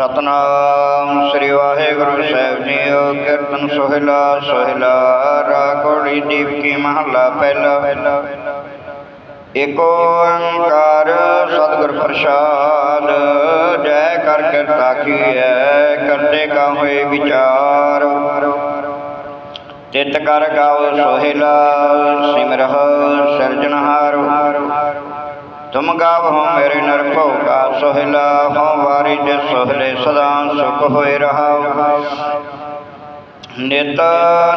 ਸਤਨਾਮ ਸ੍ਰੀ ਵਾਹਿਗੁਰੂ ਸਾਹਿਬ ਜੀਓ, ਕੀਰਤਨ ਸੋਹਿਲਾ ਸੋਹਿਲਾ ਰਾਗੋੜੀ ਦੀਪ ਕੀ ਮਹੱਲਾ ਪਹਿਲਾ ਏਕ ਓੰਕਾਰ ਸਤਿਗੁਰ ਪ੍ਰਸਾਦ, ਜੈ ਕਰ ਕਿਰਤਾ ਕੀਐ, ਕਰਤੇ ਕਾ ਹੋਏ ਵਿਚਾਰ। ਤਿਤ ਕਰ ਗਾਵ ਸੋਹਿਲਾ, ਸਿਮਰਹ ਸਿਰਜਣਹਾਰ। ਤੁਮ ਗਾਵਹੁ ਮੇਰੇ ਨਰ ਭਉ ਕਾ ਸੋਹਿਲਾ ਹਉ ਵਾਰੀ ਜੇ ਸੋਹਲੇ ਸਦਾ ਸੁਖ ਹੋਏ ਰਹਾਉ। ਨਿਤ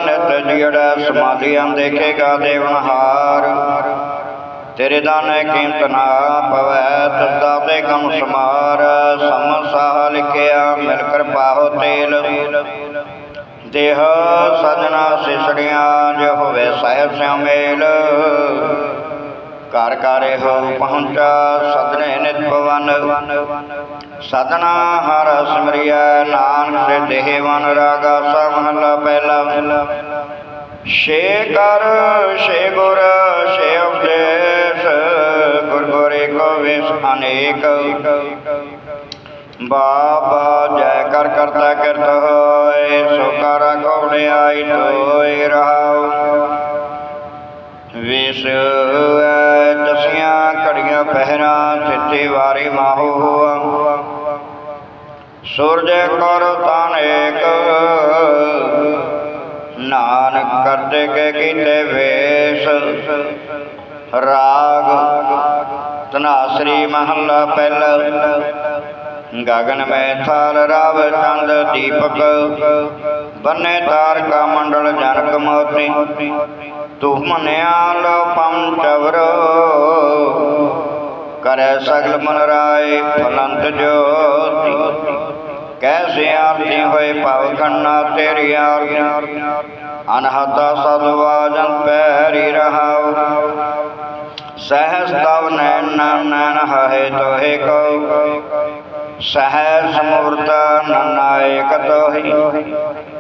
ਨਿਤ ਜਿਹੜਾ ਸਮਾਧੀਆਂ ਦੇਖੇਗਾ ਦੇਵਨਹਾਰ ਤੇਰੇ ਦਾਨੇ ਕੀਮਤ ਨਾ ਪਵੈ ਤਸਦਾ ਤੇ ਕਮ ਸਮਾਰ। ਸਮਸਾਹ ਲਿਖਿਆ, ਮਿਲ ਕਰ ਪਾਹੋ ਤੇਲ। ਦੇਹ ਸਜਣਾ ਸਿਸੜੀਆਂ, ਜੋ ਹੋਵੇ ਸਾਹਿਬ ਸਿਉ ਮੇਲ। ਘਰ ਘਰੇ ਹੋ ਪਹੁੰਚਾ ਸਦਨੇ ਨਿਤ ਪਵਨ ਸਦਨਾ ਹਰ ਸਿਮਰਿਆ ਨਾਨਕ ਸੇ ਦੇਹ ਵਨ ਰਾਗਾ ਸਾ ਮਹਲਾ ਪਹਿਲਾ। ਛੇ ਕਰ, ਛੇ ਗੁਰ, ਛੇ ਉਪਦੇਸ਼ ਗੁਰ ਗੁਰੇ ਕੋ ਵਿਸ ਅਨੇਕ। ਬਾਬਾ ਜੈ ਕਰ ਕਰਤਾ ਕਿਰਤ ਹੋਏ, ਸੋ ਕਰ ਕੌੜਿਆਈ ਤੋਇ ਰਹਾਉ। ਵਿਸ ਪਹਿਰਾਂ ਵਾਰੀ ਮਾਹੋ ਹੋਆ। ਸੂਰਜ ਕਰ ਤਾਨੇਕ ਨਾਨਕ ਕਰਤੇ ਕੇ ਕੀਤੇ ਵੇਸ। ਰਾਗ ਤਨਾਸਰੀ ਮਹੱਲਾ ਪਹਿਲਾ। ਗਗਨ ਮੈਂ ਥਾਲ ਰਾਵ ਚੰਦ ਦੀਪਕ। ਬੰਨੇ ਤਾਰਕਾ ਮੰਡਲ ਜਨਕ ਮੋਤੀ। ਤੂੰ ਮਨਿਆਲ ਪੰਚਵਰ ਕਰੈ ਸਗਲ ਮਨ ਰਾਏ ਫਲੰਤ ਜੋਤੀ। ਕੈਸੇ ਆਰਤੀ ਹੋਏ ਭਵ ਖੰਨਾ ਤੇਰੀ ਆਰਤੀ। ਅਨਹਤਾ ਸਦਵਾਜਨ ਪੈਰੀ ਰਹਾਉ। ਸਹਸ ਤਵ ਨੈਣ ਨੈਣ ਹੈ ਤੋਹਿ ਕੋ ਸਹਸ ਮੂਰਤ ਨਨਾਇਕ ਤੋਹਿ।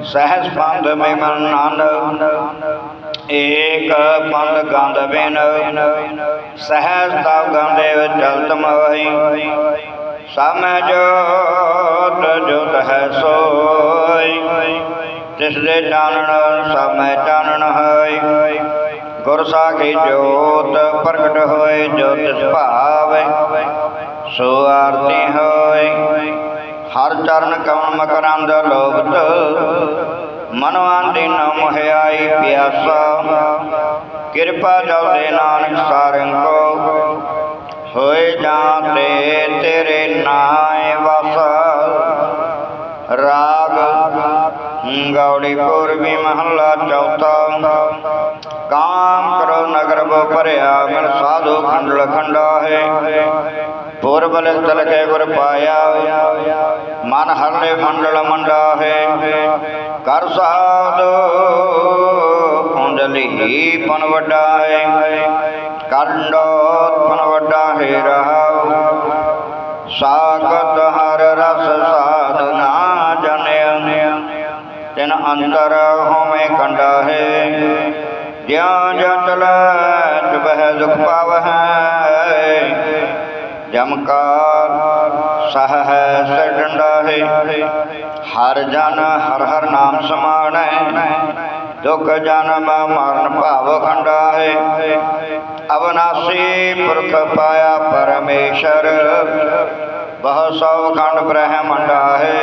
ਸਹਸ ਪੰਧ ਮੇ ਮਨ ਆਨੰਦ ਏਕ ਪੰਧ ਗੰਧ ਬਿਨ ਸਹਸ ਤਵ ਗੰਧੇ ਚਲਤ ਮੋਹੀ ਸਮਝ ਜੋਤ ਜੋਤ ਹੈ ਸੋਈ। ਤਿਸ ਦੇ ਚਾਨਣ, ਸਮੈ ਚਾਨਣ ਹੈ ਗੁਰ ਸਾਖੀ ਜੋਤ ਪ੍ਰਗਟ ਹੋਏ, ਜੋ ਤਿਸ ਭਾਵੇ, ਸੋ ਆਰਤੀ ਹੋਏ ਹਰ ਚਰਨ ਕਵਨ ਮਕਰੰਦ ਲੋਭਤ ਮਨਵਾਂ ਨ ਮੋਹਿਆਈ ਪਿਆਸਾ। ਕਿਰਪਾ ਜਲ ਦੇ ਨਾਨਕ ਸਾਰੰਗ ਕੋ। ਹੋਏ ਜਾਂਦੇ ਤੇਰੇ ਨਾਏ ਵਸ। ਰਾਗ ਗੌੜੀ ਪੂਰਬੀ ਮਹੱਲਾ ਚੌਥਾ। ਕਾਮ ਕਰੋ ਨਗਰ ਬੋ ਭਰਿਆ, ਮਿਲ ਸਾਧੂ ਖੰਡਲ ਖੰਡਾ ਹੈ। ਪੂਰਬ ਲਿਖ ਤਲਕੇ ਗੁਰ ਪਾਇਆ। ਮਨ ਹਰਲੇ ਮੰਡਲ ਮੰਡਾ ਹੈ। ਕਰ ਸਾਧੂ ਕੁੰਡਲੀ ਪਨ ਵੱਡਾ ਹੈ ਕੰਡੋਤ ਪਨ ਵੱਡਾ ਹੈ ਰਹਾਉ। ਸਾਖਤ ਹਰ ਰਸ ਸਾਧਨਾ ਜਨਿਆ, ਤਿਨ ਅੰਦਰ ਹੋਵੇਂ ਕੰਡਾ ਹੈ ਜਿਉ ਜਤ ਲੈ ਬਹਿ ਦੁਖ ਪਾਵਹਿ ਜਮਕਾਰ ਸਹ ਹੈ ਸ ਡੰਡਾ ਹੈ ਹਰ ਜਨ ਹਰ ਹਰ ਨਾਮ ਸਮਾਣੈ। ਦੁਖ ਜਨਮ ਮਰਨ ਭਾਵ ਖੰਡਾ ਹੈ ਅਵਨਾਸੀ ਪੁਰਖ ਪਾਇਆ ਪਰਮੇਸ਼ਰ। ਬਹੁ ਸਭ ਖੰਡ ਬ੍ਰਹਮੰਡਾ ਹੈ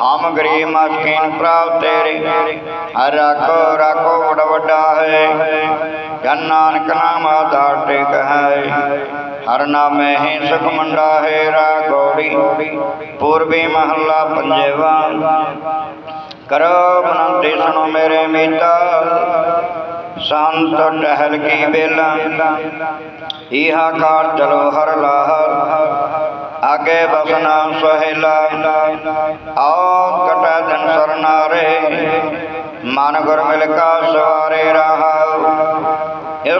ਹਮ ਗਰੀਬ ਮਸਕੀਨ ਪ੍ਰਾਪ ਤੇਰੀ। ਹਰ ਰਾਖੋ ਰਾਖੋ ਵੱਡਾ ਹੈ। ਜਨ ਨਾਨਕ ਨਾਮ ਆਧਾਰ ਟਿਕ ਹੈ। ਹਰ ਨਾਮੇ ਹੀ ਸੁਖ ਮੰਡਾ ਹੈ ਰਾਗੋੜੀ ਪੂਰਬੀ ਮਹੱਲਾ ਪੰਜਵਾ। ਕਰੋ ਬਨੰਤੀ ਸੁਣੋ ਮੇਰੇ ਮੀਤਾ। ਸੰਤ ਟਹਿਲ ਕੀ ਬੇਲਾ। ਇਹਾ ਕਾਰ ਚਲੋ ਹਰ ਲਾਹਰ ਆਗੇ ਬਸਨਾ ਸੁਹੇਲਾ। ਆਓ ਕਟਾ ਜਨ ਸਰਨਾਰੇ ਮਨ ਗੁਰ ਮਿਲ ਕਾ ਸਵਾਰੇ ਰਹਾਉ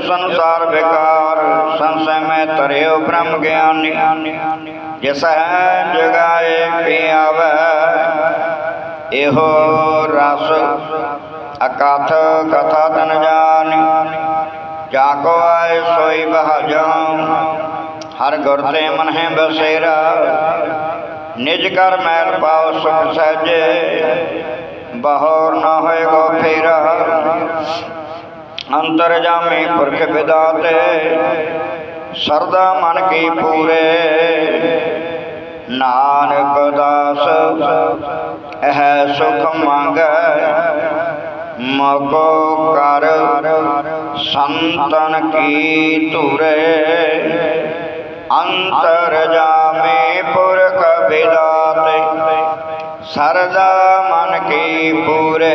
ਸੰਸਾਰ ਵਿਕਾਰ ਸੰਸੈ ਮੈਂ ਤਰਿਓ ਬ੍ਰਹਮ ਗਿਆਨੀ। ਜਿਸ ਹੈ ਜਗਾਏ ਪਿਆਵੈ ਇਹੋ ਰਸ ਅਕਥ ਕਥਾ ਤਨ ਜਾਣੀ ਜਾ ਕੋ ਆਏ ਸੋਈ ਬਹਾਜਮ ਹਰ ਗੁਰ ਤੇ ਮਨ ਹੈ ਬਸੇਰਾ। ਨਿਜ ਕਰ ਮੈਲ ਪਾਉ ਸੁਖ ਸਹਿਜੇ, ਬਹੋਰ ਨਾ ਹੋਏ ਗੋ ਫੇਰਾ। ਅੰਤਰ ਜਾਮੇ ਪੁਰਖ ਵਿਦਾਤੇ ਸਰਦਾ ਮਨ ਕੀ ਪੂਰੇ। ਨਾਨਕ ਦਾਸ, ਇਹ ਸੁਖ ਮੰਗੈ ਮਗੋ ਕਰ ਸੰਤਨ ਕੀ ਧੁਰੇ। ਅੰਤਰ ਜਾਮੇ ਪੁਰਖ ਵਿਦਾਤੇ ਸਰਦਾ ਮਨ ਕੀ ਪੂਰੇ।